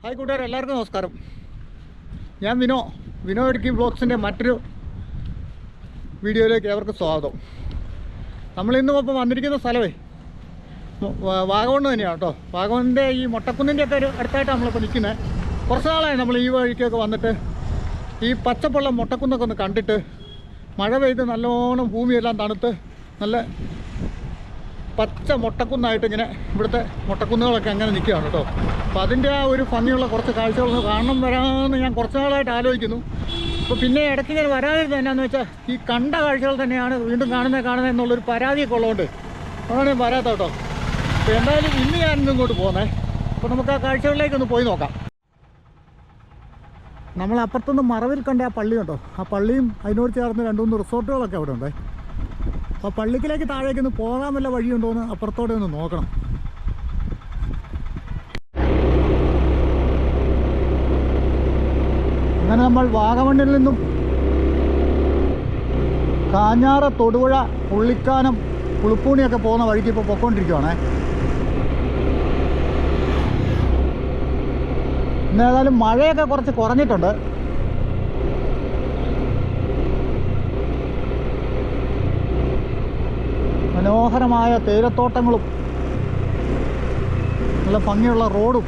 Hi കൂട്ടുകാർ എല്ലാവർക്കും നമസ്കാരം. ഞാൻ വിനോ. വിനോ ഇടുക്കി ബ്ലോഗ്സിന്റെ മറ്റൊരു വീഡിയോയിലേക്ക് ഏവർക്കും സ്വാഗതം. നമ്മൾ ഇന്നും ഇപ്പം വന്നിരിക്കുന്ന സ്ഥലമേ വാഗവണ് തന്നെയാണ് കേട്ടോ. വാഗമണ്ണിന്റെ ഈ മൊട്ടക്കുന്നിന്റെ ഒക്കെ ഒരു അടുത്തായിട്ട് നമ്മളിപ്പോൾ നിൽക്കുന്നത് കുറച്ച് നാളായി നമ്മൾ ഈ വഴിക്കൊക്കെ വന്നിട്ട് ഈ പച്ചപ്പുള്ള മുട്ടക്കുന്നൊക്കെ ഒന്ന് കണ്ടിട്ട് മഴ പെയ്ത് നല്ലോണം ഭൂമിയെല്ലാം തണുത്ത് നല്ല പച്ച മുട്ടക്കുന്നായിട്ട് ഇങ്ങനെ ഇവിടുത്തെ മുട്ടക്കുന്നുകളൊക്കെ അങ്ങനെ നിൽക്കുകയാണ് കേട്ടോ. അപ്പോൾ അതിന്റെ ആ ഒരു ഭംഗിയുള്ള കുറച്ച് കാഴ്ചകളൊന്ന് കാണണം വരാമെന്ന് ഞാൻ കുറച്ച് നാളായിട്ട് ആലോചിക്കുന്നു. അപ്പോൾ പിന്നെ ഇടയ്ക്ക് ഇങ്ങനെ വരാതിരുന്നത് എന്നാന്ന് വെച്ചാൽ ഈ കണ്ട കാഴ്ചകൾ തന്നെയാണ് വീണ്ടും കാണുന്നത് കാണുന്നത് എന്നുള്ളൊരു പരാതിയൊക്കെ ഉള്ളതുകൊണ്ട് അതാണ് ഞാൻ വരാത്ത കേട്ടോ. അപ്പോൾ എന്തായാലും ഇന്ന് ഞാൻ ഇങ്ങോട്ട് പോകുന്നേ അപ്പോൾ നമുക്ക് ആ കാഴ്ചകളിലേക്ക് ഒന്ന് പോയി നോക്കാം. നമ്മൾ അപ്പുറത്തുനിന്ന് മറവിൽ കണ്ട ആ പള്ളി ഉണ്ടോ ആ പള്ളിയും അതിനോട് ചേർന്ന് രണ്ട് മൂന്ന് റിസോർട്ടുകളൊക്കെ അവിടെ ഉണ്ടേ. അപ്പോൾ പള്ളിക്കിലേക്ക് താഴേക്ക് ഒന്ന് പോകാൻ വല്ല വഴിയുണ്ടോ എന്ന് അപ്പുറത്തോടെ ഒന്ന് നോക്കണം. അങ്ങനെ നമ്മൾ വാഗമണ്ണിൽ നിന്നും കാഞ്ഞാറ തൊടുപുഴ പുള്ളിക്കാനം പുളിപ്പൂണിയൊക്കെ പോകുന്ന വഴിക്ക് ഇപ്പോൾ പൊക്കോണ്ടിരിക്കുവാണേ. ഇന്ന് മഴയൊക്കെ കുറച്ച് കുറഞ്ഞിട്ടുണ്ട്. മനോഹരമായ തേയിലത്തോട്ടങ്ങളും നല്ല ഭംഗിയുള്ള റോഡും.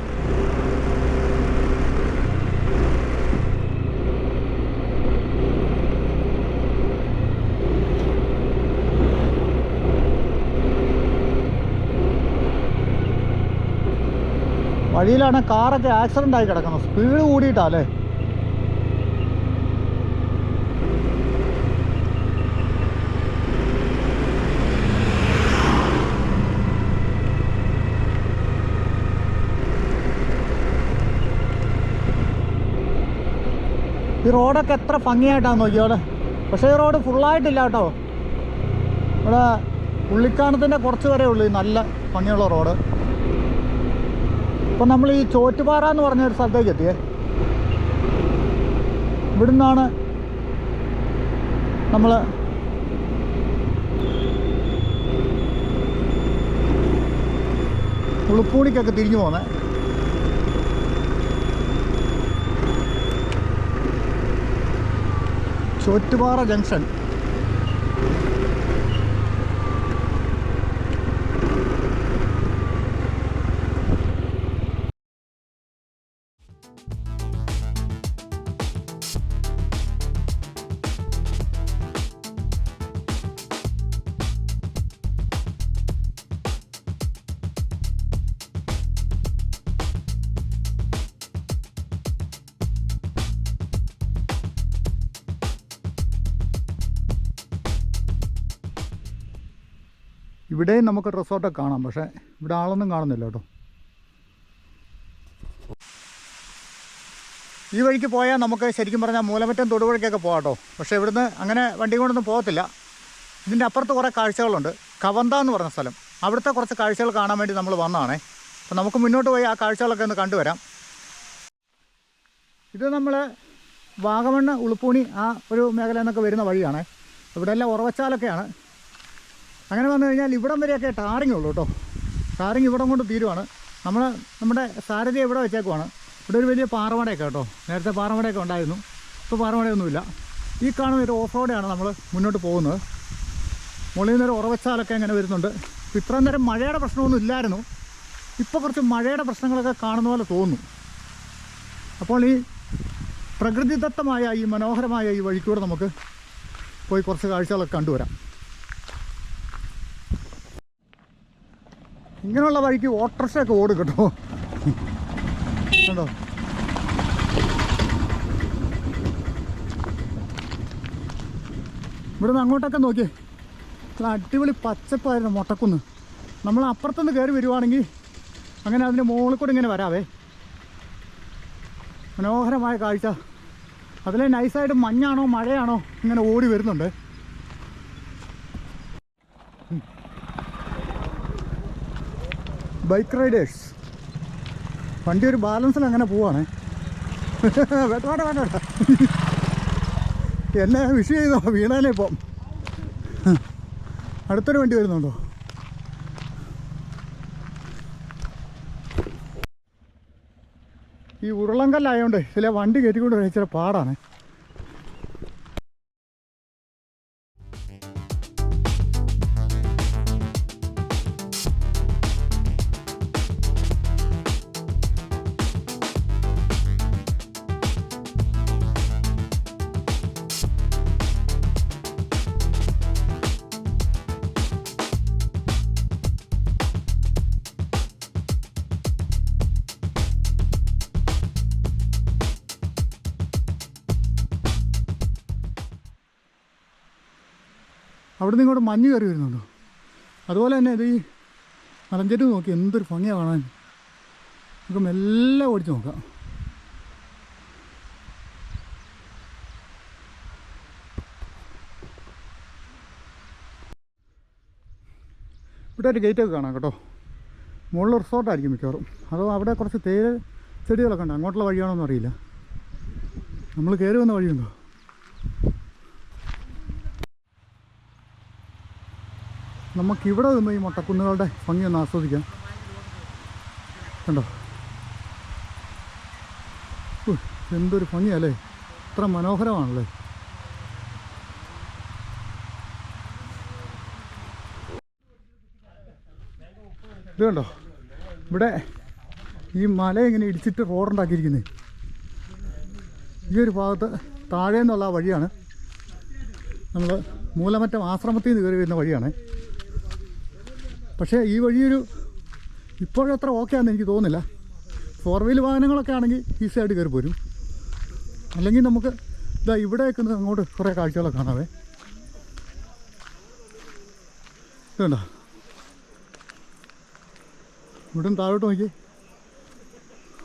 വഴിയിലാണ് കാറൊക്കെ ആക്സിഡന്റ് ആയി കിടക്കുന്നത്. സ്പീഡ് കൂടിയിട്ടല്ലേ ഈ റോഡൊക്കെ എത്ര ഭംഗിയായിട്ടാണ് നോക്കിയോടെ പക്ഷേ ഈ റോഡ് ഫുള്ളായിട്ടില്ല കേട്ടോ. ഇവിടെ ഉള്ളിക്കാനത്തിന്റെ കുറച്ച് വരെ ഉള്ളൂ നല്ല ഭംഗിയുള്ള റോഡ്. ഇപ്പം നമ്മൾ ഈ ചോറ്റുപാറ എന്ന് പറഞ്ഞ ഒരു സ്ഥലത്തേക്ക് എത്തിയേ. ഇവിടുന്നാണ് നമ്മൾ ഉളുപ്പൂണിക്കൊക്കെ തിരിഞ്ഞു പോകുന്നത് ചോറ്റുപാറ ജംഗ്ഷൻ ഇവിടെയും നമുക്ക് റിസോർട്ടൊക്കെ കാണാം പക്ഷേ ഇവിടെ ആളൊന്നും കാണുന്നില്ല കേട്ടോ. ഈ വഴിക്ക് പോയാൽ നമുക്ക് ശരിക്കും പറഞ്ഞാൽ മൂലമറ്റം തൊടുപുഴയ്ക്കൊക്കെ പോകാം കേട്ടോ. പക്ഷേ ഇവിടുന്ന് അങ്ങനെ വണ്ടി കൊണ്ടൊന്നും പോകത്തില്ല. ഇതിന്റെ അപ്പുറത്ത് കുറേ കാഴ്ചകളുണ്ട്. കവന്ത എന്ന് പറഞ്ഞ സ്ഥലം. അവിടുത്തെ കുറച്ച് കാഴ്ചകൾ കാണാൻ വേണ്ടി നമ്മൾ വന്നതാണേ. അപ്പം നമുക്ക് മുന്നോട്ട് പോയി ആ കാഴ്ചകളൊക്കെ ഒന്ന് കണ്ടുവരാം. ഇത് നമ്മൾ വാഗമണ്ണ് ഉളുപ്പൂണി ആ ഒരു മേഖല എന്നൊക്കെ വരുന്ന വഴിയാണ്. ഇവിടെ എല്ലാം ഉറവച്ചാലൊക്കെയാണ്. അങ്ങനെ വന്നു കഴിഞ്ഞാൽ ഇവിടം വരെയൊക്കെ ടാറിങ് ഉള്ളൂ കേട്ടോ. ടാറിങ് ഇവിടം കൊണ്ട് തീരുവാണ്. നമ്മൾ നമ്മുടെ സാരഥി ഇവിടെ വെച്ചേക്കുവാണ്. ഇവിടെ ഒരു വലിയ പാറമടയൊക്കെ കേട്ടോ. നേരത്തെ പാറമടയൊക്കെ ഉണ്ടായിരുന്നു. ഇപ്പോൾ പാറമടയൊന്നുമില്ല ഈ കാണുന്ന ഒരു ഓഫ് റോഡാണ് നമ്മൾ മുന്നോട്ട് പോകുന്നത്. മുകളിൽ നിന്നൊരു ഉറവച്ചാലൊക്കെ അങ്ങനെ വരുന്നുണ്ട്. ഇപ്പോൾ ഇത്രയും നേരം മഴയുടെ പ്രശ്നമൊന്നും ഇല്ലായിരുന്നു. ഇപ്പോൾ കുറച്ച് മഴയുടെ പ്രശ്നങ്ങളൊക്കെ കാണുന്ന പോലെ തോന്നുന്നു. അപ്പോൾ ഈ പ്രകൃതിദത്തമായ ഈ മനോഹരമായ ഈ വഴിക്കൂടെ നമുക്ക് പോയി കുറച്ച് കാഴ്ചകളൊക്കെ കണ്ടുവരാം. ഇങ്ങനെയുള്ള വഴിക്ക് ഓട്ടോറിക്ഷയൊക്കെ ഓട് കേട്ടോ. ഇവിടെ നിന്ന് അങ്ങോട്ടൊക്കെ നോക്കിയേ. അടിപൊളി പച്ചപ്പായിരുന്നു മൊട്ടക്കുന്ന്. നമ്മൾ അപ്പുറത്തുനിന്ന് കയറി വരുവാണെങ്കിൽ അങ്ങനെ അതിന്റെ മുകളിൽ കൂടെ ഇങ്ങനെ വരാവേ. മനോഹരമായ കാഴ്ച. അതിലെ നൈസായിട്ട് മഞ്ഞാണോ മഴയാണോ ഇങ്ങനെ ഓടി വരുന്നുണ്ട്. Bike riders. വണ്ടി ഒരു ബാലൻസിൽ അങ്ങനെ പോവാണ്. വേട്ട വേണ്ട എന്നെ വിഷ് ചെയ്തോ വീണാലേ ഇപ്പം. അടുത്തൊരു വണ്ടി വരുന്നുണ്ടോ? ഈ ഉരുളങ്കല്ലായതുകൊണ്ട് ചില വണ്ടി കയറ്റിക്കൊണ്ട് ഇച്ചിരി പാടാണ്. അവിടെ നിന്ന് ഇങ്ങോട്ട് മഞ്ഞ് കയറി വരുന്നുണ്ട്? അതുപോലെ തന്നെ ഇത് ഈ മലഞ്ചേരി നോക്കി എന്തൊരു ഭംഗിയാണ് കാണാൻ. നമുക്ക് മെല്ലെ ഓടിച്ച് നോക്കാം. ഇവിടെ ഒരു ഗേറ്റൊക്കെ കാണാം കേട്ടോ. മുകളിൽ റിസോർട്ടായിരിക്കും മിക്കവാറും. അതോ അവിടെ കുറച്ച് തേയില ചെടികളൊക്കെ ഉണ്ട്? അങ്ങോട്ടുള്ള വഴിയാണോന്നും അറിയില്ല നമ്മൾ കയറി വന്ന വഴിയുണ്ടോ? നമുക്കിവിടെ നിന്ന് ഈ മൊട്ടക്കുന്നുകളുടെ ഭംഗി ഒന്ന് ആസ്വദിക്കാം. കണ്ടോ? എന്തൊരു ഭംഗിയല്ലേ? ഇത്ര മനോഹരമാണല്ലേ? ഇത് കണ്ടോ? ഇവിടെ ഈ മല ഇങ്ങനെ ഇടിച്ചിട്ട് റോഡുണ്ടാക്കിയിരിക്കുന്നത് ഈ ഒരു ഭാഗത്ത് താഴെ നിന്നുള്ള വഴിയാണ് നമ്മൾ മൂലമറ്റം ആശ്രമത്തിൽ നിന്ന് കയറി വരുന്ന വഴിയാണ്. പക്ഷേ ഈ വഴിയൊരു ഇപ്പോഴത്ര ഓക്കെ ആണെന്ന് എനിക്ക് തോന്നുന്നില്ല. ഫോർ വീൽ വാഹനങ്ങളൊക്കെ ആണെങ്കിൽ ഈസി ആയിട്ട് കയറി പോരും. അല്ലെങ്കിൽ നമുക്ക് ഇതാ ഇവിടെയൊക്കെ അങ്ങോട്ട് കുറേ കാഴ്ചകളൊക്കെ കാണാവേ. ഇതുണ്ടോ? ഇവിടെ താഴോട്ട് നോക്കി.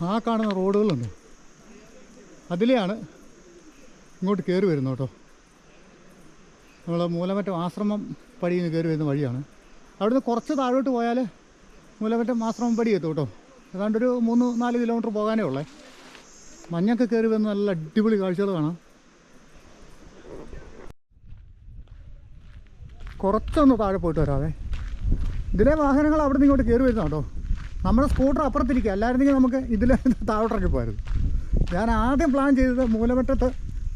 ആ കാണുന്ന റോഡുകളുണ്ട്. അതിലെയാണ് ഇങ്ങോട്ട് കയറി വരുന്നത് കേട്ടോ. നമ്മൾ മൂലമറ്റം ആശ്രമം പടിയിൽ നിന്ന് കയറി വരുന്ന വഴിയാണ്. അവിടുന്ന് കുറച്ച് താഴോട്ട് പോയാൽ മൂലമറ്റം പടി എത്തും കേട്ടോ. ഏതാണ്ട് ഒരു മൂന്ന് നാല് കിലോമീറ്റർ പോകാനേ ഉള്ളേ. മഞ്ഞൊക്കെ കയറി വന്ന് നല്ല അടിപൊളി കാഴ്ചകൾ കാണാം. കുറച്ചൊന്ന് താഴെ പോയിട്ട് വരാവേ. ഇതിലെ വാഹനങ്ങൾ അവിടെ നിന്ന് ഇങ്ങോട്ട് കയറി വരുന്ന കേട്ടോ. നമ്മുടെ സ്കൂട്ടർ അപ്പുറത്തിരിക്കുക അല്ലായിരുന്നെങ്കിൽ നമുക്ക് ഇതിൽ താഴോട്ടിറക്കി പോയിരുന്നു ഞാൻ ആദ്യം പ്ലാൻ ചെയ്തത് മൂലമറ്റത്ത്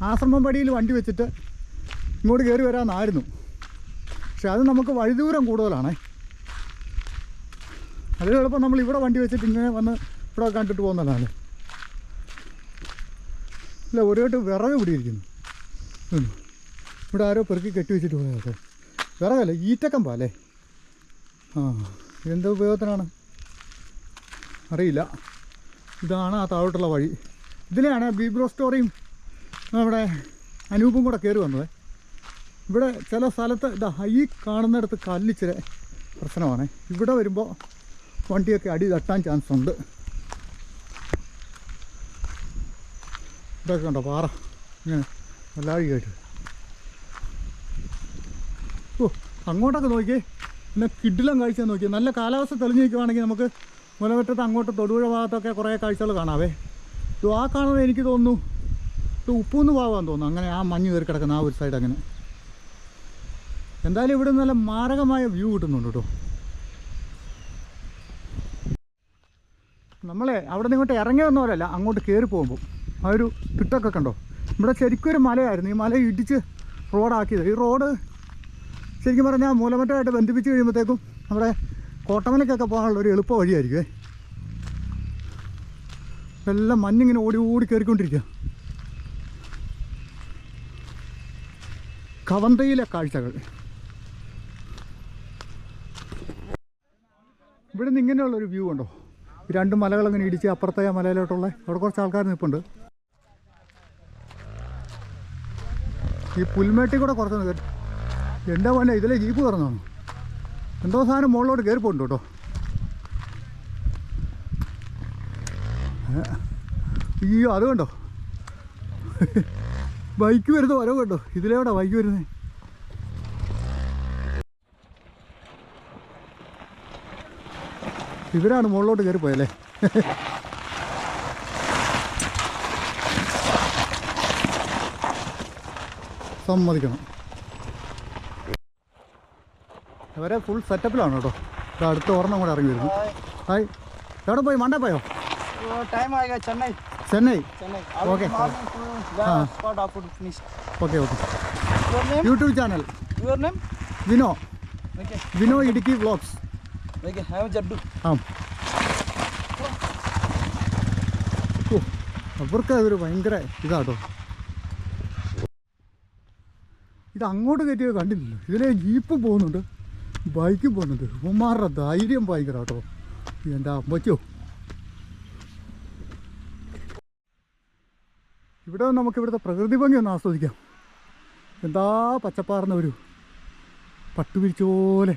ആശ്രമം പടിയിൽ വണ്ടി വെച്ചിട്ട് ഇങ്ങോട്ട് കയറി വരാമെന്നായിരുന്നു പക്ഷെ അത് നമുക്ക് വഴിദൂരം കൂടുതലാണേ. അത് എളുപ്പം നമ്മൾ ഇവിടെ വണ്ടി വെച്ചിട്ട് ഇങ്ങനെ വന്ന് ഇവിടെ കണ്ടിട്ട് പോകുന്നതാണ്. ഇല്ല ഒരു കെട്ട് വിറക് പിടിയിരിക്കുന്നു. ഇവിടെ ആരോ പെറുക്കി കെട്ടി വെച്ചിട്ട് പോയത് വിറകല്ല? ഈറ്റക്കം അല്ലേ? ആ എന്ത് ഉപയോഗത്തിനാണ്? അറിയില്ല. ഇതാണ് ആ താഴോട്ടുള്ള വഴി. ഇതിലെയാണ് ബീബ്രോ സ്റ്റോറിയും നമ്മുടെ അനൂപും കൂടെ കയറി വന്നത്. ഇവിടെ ചില സ്ഥലത്ത് ഇതാ ഈ കാണുന്നിടത്ത് കല്ലിച്ചിരി പ്രശ്നമാണ്. ഇവിടെ വരുമ്പോൾ വണ്ടിയൊക്കെ അടി തട്ടാൻ ചാൻസ് ഉണ്ട്. ഇതൊക്കെ ഉണ്ടോ പാറ. ഇങ്ങനെ വല്ലാഴികയായിട്ട് ഓ അങ്ങോട്ടൊക്കെ നോക്കിയേ പിന്നെ കിഡിലും കാഴ്ച നോക്കിയേ നല്ല കാലാവസ്ഥ തെളിഞ്ഞു നിൽക്കുവാണെങ്കിൽ നമുക്ക് മുലവറ്റത്ത് അങ്ങോട്ട് തൊടുപുഴ ഭാഗത്തൊക്കെ കുറേ കാഴ്ചകൾ കാണാവേ. ഇത് ആ കാണുന്നത് എനിക്ക് തോന്നുന്നു ഇത് ഉപ്പൂന്ന് ഭാഗമാണെന്ന് തോന്നുന്നു. അങ്ങനെ ആ മഞ്ഞ് കയറി കിടക്കുന്ന ആ ഒരു സൈഡ് അങ്ങനെ. എന്തായാലും ഇവിടെ നല്ല മാരകമായ വ്യൂ കിട്ടുന്നുണ്ട് കേട്ടോ. നമ്മളെ അവിടെ നിന്ന് ഇങ്ങോട്ട് ഇറങ്ങി വന്നവരല്ല അങ്ങോട്ട് കയറി പോകുമ്പോൾ. ആ ഒരു തിട്ടൊക്കെ കണ്ടോ? ഇവിടെ ശരിക്കും ഒരു മലയായിരുന്നു ഈ മല ഇടിച്ച് റോഡാക്കിയത് ഈ റോഡ് ശരിക്കും പറഞ്ഞാൽ മൂലമറ്റമായിട്ട് ബന്ധിപ്പിച്ച് കഴിയുമ്പോഴത്തേക്കും നമ്മുടെ കോട്ടമലയ്ക്കൊക്കെ പോകാനുള്ള ഒരു എളുപ്പ വഴിയായിരിക്കുമേ എല്ലാം മഞ്ഞിങ്ങനെ ഓടി ഓടി കയറിക്കൊണ്ടിരിക്കുക. കവന്തയിലെ കാഴ്ചകൾ. ഇവിടെ നിന്ന് ഇങ്ങനെയുള്ള ഒരു വ്യൂ ഉണ്ടോ? രണ്ട് മലകൾ അങ്ങനെ ഇടിച്ച് അപ്പുറത്തെ മലയിലോട്ടുള്ള അവിടെ കുറച്ച് ആൾക്കാർ നിൽപ്പുണ്ട്. ഈ പുൽമേട്ടിൽ കൂടെ കുറച്ച് കയറി എന്താ പോലെ ഇതിലെ ജീപ്പ് തുറന്നാണ് എന്തോ സാധനം മുകളിലോട്ട് കയറി പോകുന്നുണ്ട് കേട്ടോ അയ്യോ അത് കണ്ടോ? ബൈക്ക് വരുന്ന വരവ് കണ്ടോ? ഇതിലെവിടെ ബൈക്ക് വരുന്നത് ഇവരാണ് മുകളിലോട്ട് കയറിപ്പോയല്ലേ സമ്മതിക്കണം. ഇവരെ ഫുൾ സെറ്റപ്പിലാണ് കേട്ടോ. അടുത്ത ഒരെണ്ണം കൂടെ ഇറങ്ങി വരുന്നു. ഹായ്. എവിടെ പോയി? മണ്ട പോയോ? Chennai. Chennai? Okay okay okay. YouTube channel. Vino. Vino Idukki vlogs. അവർക്ക് അതൊരു ഭയങ്കര ഇതാട്ടോ ഇത് അങ്ങോട്ട് കയറ്റിയത് കണ്ടില്ലല്ലോ. ഇതിലെ ജീപ്പ് പോകുന്നുണ്ട്. ബൈക്കും പോകുന്നുണ്ട്. ഉമ്മാരുടെ ധൈര്യം ഭയങ്കര കേട്ടോ. എന്റെ അമ്മച്ചോ. ഇവിടെ നമുക്ക് ഇവിടുത്തെ പ്രകൃതി ഭംഗി ഒന്ന് ആസ്വദിക്കാം. എന്താ പച്ചപ്പാർന്ന ഒരു പട്ടുപിരിച്ച പോലെ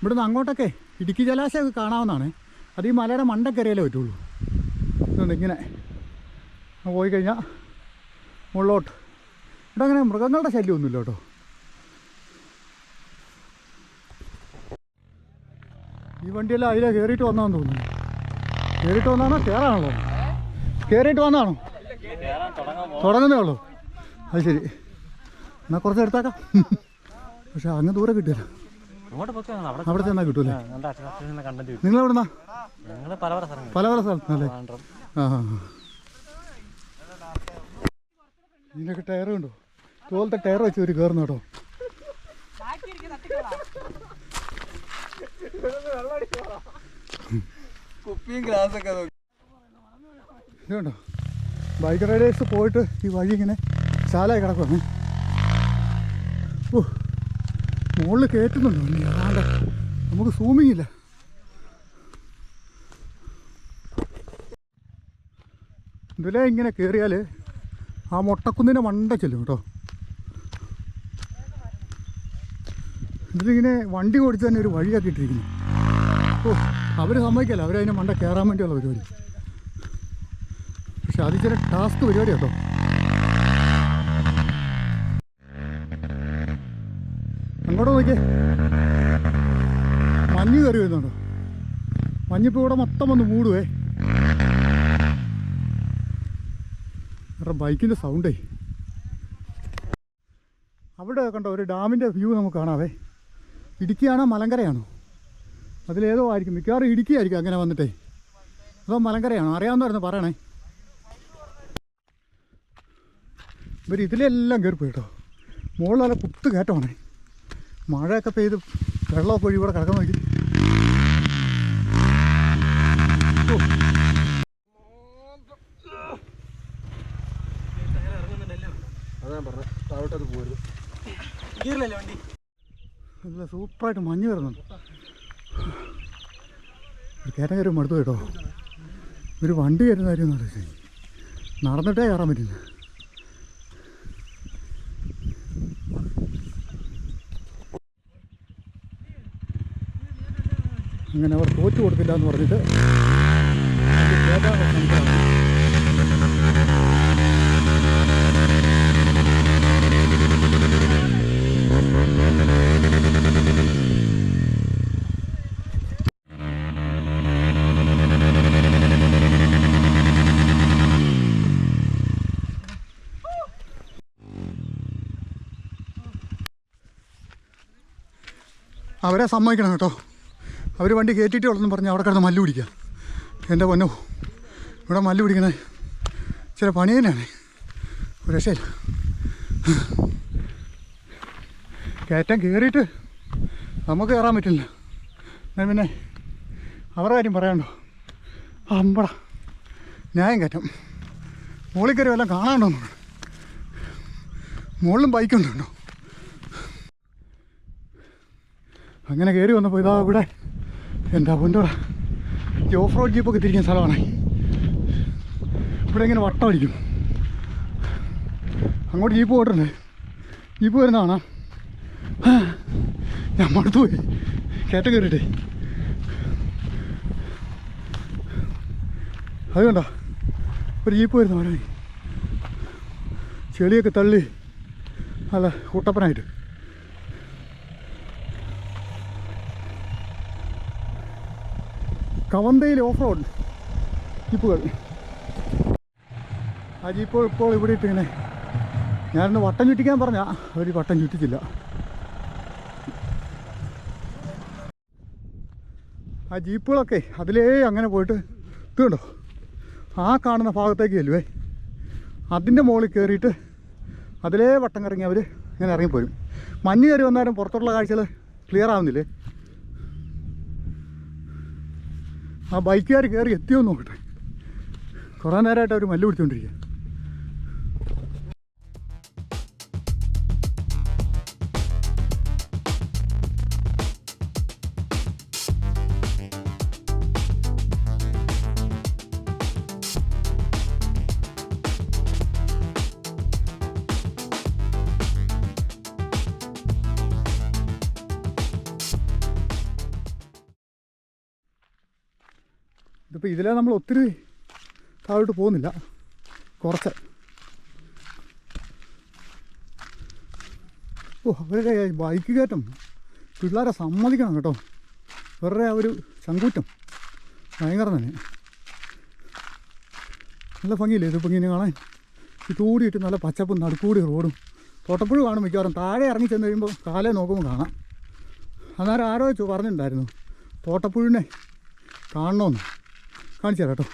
ഇവിടുന്ന് അങ്ങോട്ടൊക്കെ ഇടുക്കി ജലാശയമൊക്കെ കാണാവുന്നതാണ്. അത് ഈ മലയുടെ മണ്ടക്കരയിലേ പറ്റുള്ളൂ. ഇങ്ങനെ. പോയി കഴിഞ്ഞാൽ മുള്ളോട്ട് ഇവിടെ അങ്ങനെ മൃഗങ്ങളുടെ ശല്യമൊന്നുമില്ല കേട്ടോ. ഈ വണ്ടിയെല്ലാം അതിലെ കയറിയിട്ട് വന്നാന്ന് തോന്നുന്നു. കയറിയിട്ട് വന്നാണോ? കയറാണല്ലോ കയറിയിട്ട് വന്നാണോ തുടങ്ങുന്നേ ഉള്ളൂ. അത് ശരി. എന്നാൽ കുറച്ച് എടുത്താക്കാം. പക്ഷെ അങ്ങ് ദൂരെ കിട്ടില്ല അവിടെ കിട്ടൂലേ? കിട്ടും. നിങ്ങൾ എവിടുന്നാ? പല പല സ്ഥലത്തല്ലേ ആ. ഇതിനൊക്കെ ടയർ കണ്ടോ? തോലത്തെ ടയർ വെച്ച് ഒരു കയറുന്നു കേട്ടോ. കുപ്പിയും ഗ്ലാസ് ഒക്കെ നോക്കി ഇതുണ്ടോ ബൈക്ക് റൈഡേഴ്സ് പോയിട്ട് ഈ വഴി ഇങ്ങനെ ചാലായി കിടക്കുവാണ് ഓ മുകളിൽ കയറ്റുന്നുണ്ടോ ഇനി അതാണ്ട് നമുക്ക് സൂമിങ് ഇല്ല ഇതിലെ ഇങ്ങനെ കയറിയാൽ ആ മുട്ടക്കുന്നിന്റെ മണ്ട ചെല്ലും കേട്ടോ. ഇതിലിങ്ങനെ വണ്ടി ഓടിച്ച് തന്നെ ഒരു വഴിയാക്കി ഇട്ടിരിക്കുന്നു. ഓ അവർ സമ്മതിക്കല്ല. അവരതിനെ മണ്ട കയറാൻ വേണ്ടിയുള്ള പരിപാടി. പക്ഷെ അത് ചില ടാസ്ക് പരിപാടി കേട്ടോ. അങ്ങോട്ട് നോക്കിയേ. മഞ്ഞ് കയറി വരുന്നുണ്ട്. മഞ്ഞിപ്പോൾ ഇവിടെ മൊത്തം വന്ന് മൂടുവേ. വേറെ ബൈക്കിന്റെ സൗണ്ടേ. അവിടെ കണ്ടോ ഒരു ഡാമിന്റെ വ്യൂ നമുക്ക് കാണാവേ. ഇടുക്കിയാണോ മലങ്കരയാണോ? അതിലേതോ ആയിരിക്കും. മിക്കവാറും ഇടുക്കിയായിരിക്കും അങ്ങനെ വന്നിട്ടേ. അതോ മലങ്കരയാണോ? അറിയാവുന്നവരുന്ന് പറയണേ. ഇവർ ഇതിലെല്ലാം കയറി പോയി കേട്ടോ. മുകളിൽ നല്ല കുത്ത് കയറ്റമാണേ. മഴയൊക്കെ പെയ്ത് വെള്ളമൊക്കെ ഒഴി ഇവിടെ കിടക്കാൻ നോക്കി നല്ല സൂപ്പറായിട്ട് മഞ്ഞ് വരുന്നുണ്ട്. കയറ്റം കയറി മടുത്തു കേട്ടോ. ഒരു വണ്ടി കയറുന്ന കാര്യം നടന്നിട്ടേ കയറാൻ പറ്റില്ല. അങ്ങനെ അവർ തോറ്റു കൊടുക്കില്ല എന്ന് പറഞ്ഞിട്ട് അവരെ സമ്മതിക്കണം കേട്ടോ. അവർ വണ്ടി കയറ്റിയിട്ട് ഉള്ളതെന്ന് പറഞ്ഞ് അവിടെ കിടന്ന് മല്ല് പിടിക്കുക. എന്റെ പൊന്നോ ഇവിടെ മല്ല് പിടിക്കണേ. ചില പണി തന്നെയാണ്. ഒരു രക്ഷയില്ല. കയറ്റം കയറിയിട്ട് നമുക്ക് കയറാൻ പറ്റില്ല. ഞാൻ പിന്നെ അവരുടെ കാര്യം പറയാണ്ടോ അമ്പട ന്യായം കയറ്റം. മുകളിൽ കയറി വല്ലതും കാണാണ്ടോ മുകളിലും ബൈക്കുണ്ടോ അങ്ങനെ കയറി വന്നപ്പോൾ ഇതാ ഇവിടെ എന്റെ പൊന്നോടാ? ഈ ഓഫ് റോഡ് ജീപ്പൊക്കെ തിരിക്കുന്ന സ്ഥലമാണ്. ഇവിടെ ഇങ്ങനെ വട്ടം അടിക്കും. അങ്ങോട്ട് ജീപ്പ് പോയിട്ടുണ്ട് ജീപ്പ് വരുന്നതാണ്? ഞാൻ മടുത്തു പോയി. കേട്ട കയറിയിട്ടേ. അത് കണ്ടോ? ഒരു ജീപ്പ് വരുന്ന പോലെ ചെളിയൊക്കെ തള്ളി. അല്ല കൂട്ടപ്പനായിട്ട്. കവന്തയിൽ ഓഫ് റോഡ് ജീപ്പുകൾ. ആ ജീപ്പ് ഇപ്പോൾ ഇവിടെ ഇട്ടിങ്ങനെ. ഞാനൊന്ന് വട്ടം ചുറ്റിക്കാൻ പറഞ്ഞ അവർ വട്ടം ചുറ്റിച്ചില്ല. ആ ജീപ്പുകളൊക്കെ അതിലേ അങ്ങനെ പോയിട്ട് തീണ്ടോ ആ കാണുന്ന ഭാഗത്തേക്ക് ചെല്ലുവേ. അതിന്റെ മുകളിൽ കയറിയിട്ട് അതിലേ വട്ടം കറങ്ങി അവർ ഇങ്ങനെ ഇറങ്ങിപ്പോരും. മഞ്ഞ് കയറി വന്നാലും പുറത്തുള്ള കാഴ്ചകൾ ക്ലിയർ ആവുന്നില്ലേ? ആ ബൈക്കുകാർ കയറി എത്തിയോ നോക്കട്ടെ. കുറേ നേരമായിട്ട് അവർ മല്ല് പിടിച്ചുകൊണ്ടിരിക്കുക ഇതിപ്പോൾ ഇതിലെ നമ്മൾ ഒത്തിരി താഴോട്ട് പോകുന്നില്ല. കുറച്ച്. ഓ അവരുടെ ബൈക്ക് കയറ്റം പിള്ളേരെ സമ്മതിക്കണം കേട്ടോ. വേറെ ആ ഒരു ചങ്കൂറ്റം. ഭയങ്കര തന്നെ നല്ല ഭംഗിയില്ലേ ഇതിപ്പോൾ ഇങ്ങനെ കാണാൻ? ഇതൂടിയിട്ട് നല്ല പച്ചപ്പും നടുക്കൂടി റോഡും. തോട്ടപ്പുഴ കാണും മിക്കവാറും. താഴെ ഇറങ്ങി ചെന്ന് കഴിയുമ്പോൾ കാലേ നോക്കുമ്പോൾ കാണാം. അന്നേരം ആരോ പറഞ്ഞിട്ടുണ്ടായിരുന്നു. തോട്ടപ്പുഴിനെ കാണണമെന്ന് കാണിച്ചു തരാം കേട്ടോ.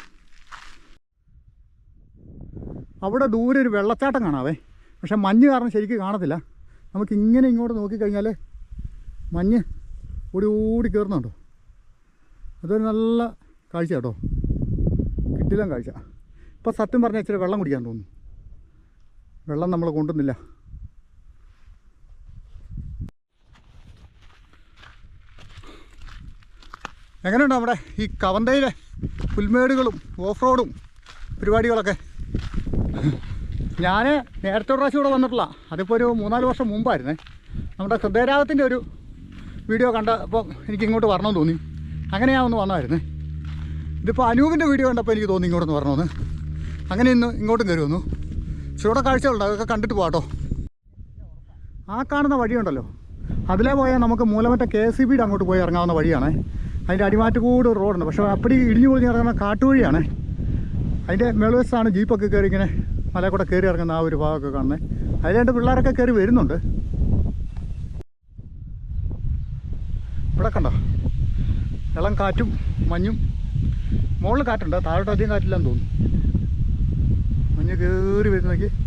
അവിടെ ദൂരെ ഒരു വെള്ളച്ചാട്ടം കാണാവേ. പക്ഷെ മഞ്ഞ് കാരണം ശരിക്കും കാണത്തില്ല. നമുക്ക് ഇങ്ങനെ ഇങ്ങോട്ട് നോക്കിക്കഴിഞ്ഞാൽ മഞ്ഞ് ഓടി ഓടി കയറുന്നുണ്ടോ അതൊരു നല്ല കാഴ്ച കേട്ടോ. കിട്ടില്ല കാഴ്ച. ഇപ്പോൾ സത്യം പറഞ്ഞാൽ ഇച്ചിരി വെള്ളം കുടിക്കാൻ തോന്നുന്നു. വെള്ളം നമ്മൾ കൊണ്ടുവന്നില്ല. എങ്ങനെയുണ്ട് നമ്മുടെ ഈ കവന്തയിലെ പുൽമേടുകളും ഓഫ് റോഡും പരിപാടികളൊക്കെ? ഞാൻ നേരത്തെ ഒരു പ്രാവശ്യം ഇവിടെ വന്നിട്ടില്ല. അതിപ്പോൾ ഒരു മൂന്നാൽ വർഷം മുമ്പായിരുന്നേ. നമ്മുടെ ഹൃദയരാഗത്തിന്റെ ഒരു വീഡിയോ കണ്ടപ്പോൾ എനിക്ക് ഇങ്ങോട്ട് വരണമെന്ന് തോന്നി. അങ്ങനെ ഞാൻ ഒന്ന് വന്നായിരുന്നേ ഇതിപ്പോൾ അനൂപിന്റെ വീഡിയോ കണ്ടപ്പോൾ എനിക്ക് തോന്നി ഇങ്ങോട്ടൊന്ന് വരണമെന്ന്. അങ്ങനെ ഇന്ന് ഇങ്ങോട്ടും കയറി വന്നു. ചൂടെ കാഴ്ചകളുണ്ട് അതൊക്കെ കണ്ടിട്ട് പോകാട്ടോ ആ കാണുന്ന വഴിയുണ്ടല്ലോ. അതിലേ പോയാൽ നമുക്ക് മൂലമറ്റ കെ സി ബിയുടെ അങ്ങോട്ട് പോയി ഇറങ്ങാവുന്ന വഴിയാണ്. അതിന്റെ അടിമാറ്റുകൂട് റോഡുണ്ട്. പക്ഷേ അപ്പടി ഇടിഞ്ഞു പൊളിഞ്ഞ് ഇറങ്ങുന്ന കാട്ടുവഴിയാണ്. അതിന്റെ മേളുവശത്താണ് ജീപ്പൊക്കെ കയറി ഇങ്ങനെ മല കയറി ഇറങ്ങുന്ന ആ ഒരു ഭാഗമൊക്കെ കാണുന്നത്. അതിൽ പിള്ളേരൊക്കെ കയറി വരുന്നുണ്ട്. ഇവിടെ കണ്ടോ? ഇളം കാറ്റും മഞ്ഞും മുകളിൽ കാറ്റുണ്ട്. താഴോട്ട് അധികം കാറ്റില്ലാന്ന് തോന്നുന്നു. മഞ്ഞ് കയറി വരുന്നേക്ക്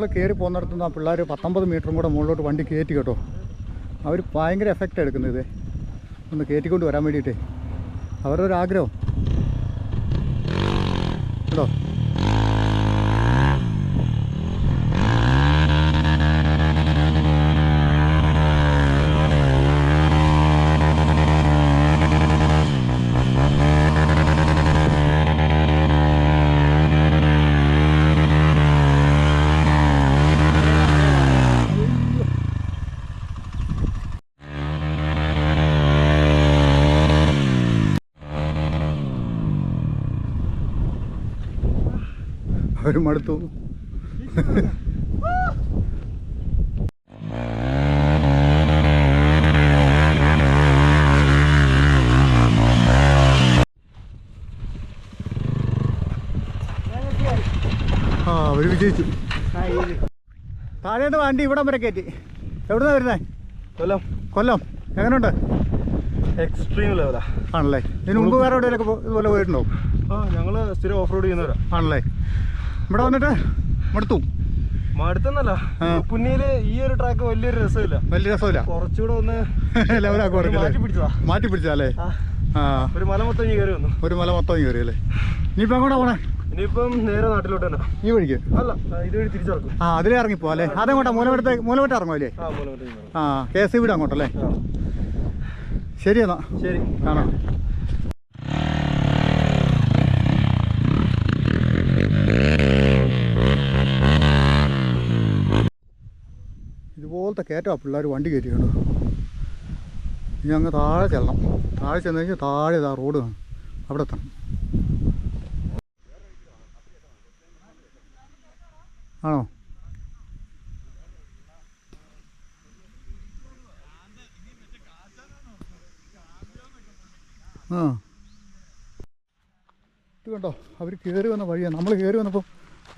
നമ്മൾ കയറി പോകുന്നിടത്തുനിന്ന് ആ പിള്ളേർ പത്തൊമ്പത് മീറ്ററും കൂടെ മുകളിലോട്ട് വണ്ടി കയറ്റി കേട്ടോ. അവർ ഭയങ്കര എഫക്റ്റ് എടുക്കുന്നത്. ഒന്ന് കയറ്റിക്കൊണ്ട് വരാൻ വേണ്ടിയിട്ടേ. അവരുടെ ഒരു ആഗ്രഹം കേട്ടോ അവരും മടുത്തു ആ അവർ വിജയിച്ചു. താഴേന്ന് വണ്ടി ഇവിടം വരെ കയറ്റി. എവിടുന്നാ വരുന്നേ? കൊല്ലം. കൊല്ലം. എങ്ങനെയുണ്ട് എക്സ്ട്രീം ലെവലാ ആണല്ലേ? ഇതിന് മുമ്പ് വേറെ എവിടെയൊക്കെ ഇതുപോലെ പോയിട്ടുണ്ടോ? ആ ഞങ്ങൾ സ്ഥിരം ഓഫ് റോഡ് ചെയ്യുന്നവരാ. ആണല്ലേ? ഇവിടെ വന്നിട്ട് മടുത്തു. മടുത്തെന്നല്ല. പുന്നിയിൽ ഈ ഒരു ട്രാക്ക് വലിയൊരു രസമില്ല. വലിയ രസമില്ല. കുറച്ചുകൂടെ ഒന്ന് ലെവലാക്കി മാറ്റി പിടിച്ചാ പിടിച്ചതാ. മാറ്റി ആ. ഒരു മല മൊത്തം കയറി വന്നു. ഒരു മല മൊത്തം കയറി അല്ലേ ഇനിയിപ്പോ എങ്ങോട്ടാ പോണേ? ഇനിയിപ്പം നേരെ നാട്ടിലോട്ട് തന്നെ. ഈ വഴിക്ക്? അല്ല ആ, ഇതുവഴി തിരിച്ചിറക്കും ആ അതിലേ ഇറങ്ങിപ്പോ അല്ലേ? അതെങ്ങോട്ടാ? മൂലവട്ടത്തെ മൂലവട്ടം ഇറങ്ങും. അല്ലേ ആ കെ എസ് വീട് അങ്ങോട്ടല്ലേ? ശരി എന്നാ. ശരി. കാണാം. ഇതുപോലത്തെ കയറ്റമാണ് പിള്ളേർ വണ്ടി കയറ്റിയുണ്ട് ഇനി അങ്ങ് താഴെ ചെല്ലണം. താഴെ ചെന്ന് കഴിഞ്ഞാൽ താഴെ ഇതാ റോഡ് കാണും. അവിടെ എത്തണം. ആണോ? ആ. ഇത് കണ്ടോ? അവർ കയറി വന്ന വഴിയാണ് നമ്മൾ കയറി വന്നപ്പോൾ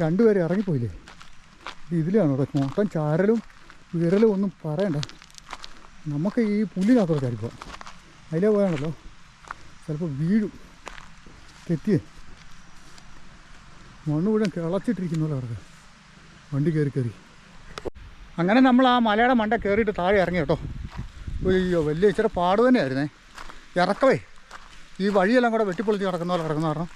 രണ്ടുപേരെ ഇറങ്ങിപ്പോയില്ലേ? ഇത് ഇതിലാണ്? ഇവിടെ മൊത്തം ചാരലും വിരലും ഒന്നും പറയണ്ട. നമുക്ക് ഈ പുല്ലിനകത്തോടെ കയറി പോകാം അതിലേ പോയാണല്ലോ. ചിലപ്പോൾ വീഴും. തെറ്റിയേ. മണ്ണ് മുഴുവൻ കിളച്ചിട്ടിരിക്കുന്നല്ലോ അവർക്ക് വണ്ടി കയറി കയറി അങ്ങനെ നമ്മൾ ആ മലയുടെ മണ്ട കയറിയിട്ട് താഴെ ഇറങ്ങി കേട്ടോ. അയ്യോ വലിയ ഇച്ചിരി പാട് തന്നെയായിരുന്നേ. ഇറക്കവേ ഈ വഴിയെല്ലാം കൂടെ വെട്ടിപ്പൊളിച്ച് കിടക്കുന്ന പോലെ കിടക്കുന്ന കാരണം.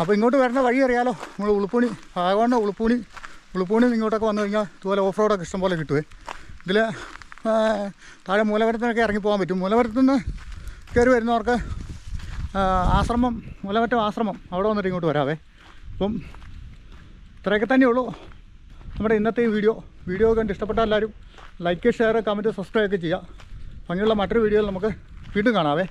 അപ്പോൾ ഇങ്ങോട്ട് വരുന്ന വഴി അറിയാലോ. നമ്മൾ ഉളുപ്പൂണി ആകോണ്ട ഉളുപ്പൂണി. ഉളുപ്പൂണി ഇങ്ങോട്ടൊക്കെ വന്നു കഴിഞ്ഞാൽ ഇതുപോലെ ഓഫ് റോഡൊക്കെ ഇഷ്ടം പോലെ കിട്ടുവേ. ഇതിൽ താഴെ മൂലവരത്തിനൊക്കെ ഇറങ്ങി പോകാൻ പറ്റും. മൂലവരത്തു നിന്ന് കയറി വരുന്നവർക്ക് ആശ്രമം മൂലവറ്റം ആശ്രമം അവിടെ വന്നിട്ട് ഇങ്ങോട്ട് വരാവേ. അപ്പം ഇത്രയൊക്കെ തന്നെയുള്ളൂ നമ്മുടെ ഇന്നത്തെ ഈ വീഡിയോ. വീഡിയോ കണ്ട് ഇഷ്ടപ്പെട്ട എല്ലാവരും ലൈക്ക് ഷെയർ കമന്റ് സബ്സ്ക്രൈബ് ഒക്കെ ചെയ്യുക. ഭംഗിയുള്ള മറ്റൊരു വീഡിയോയിൽ നമുക്ക് വീണ്ടും കാണാവേ.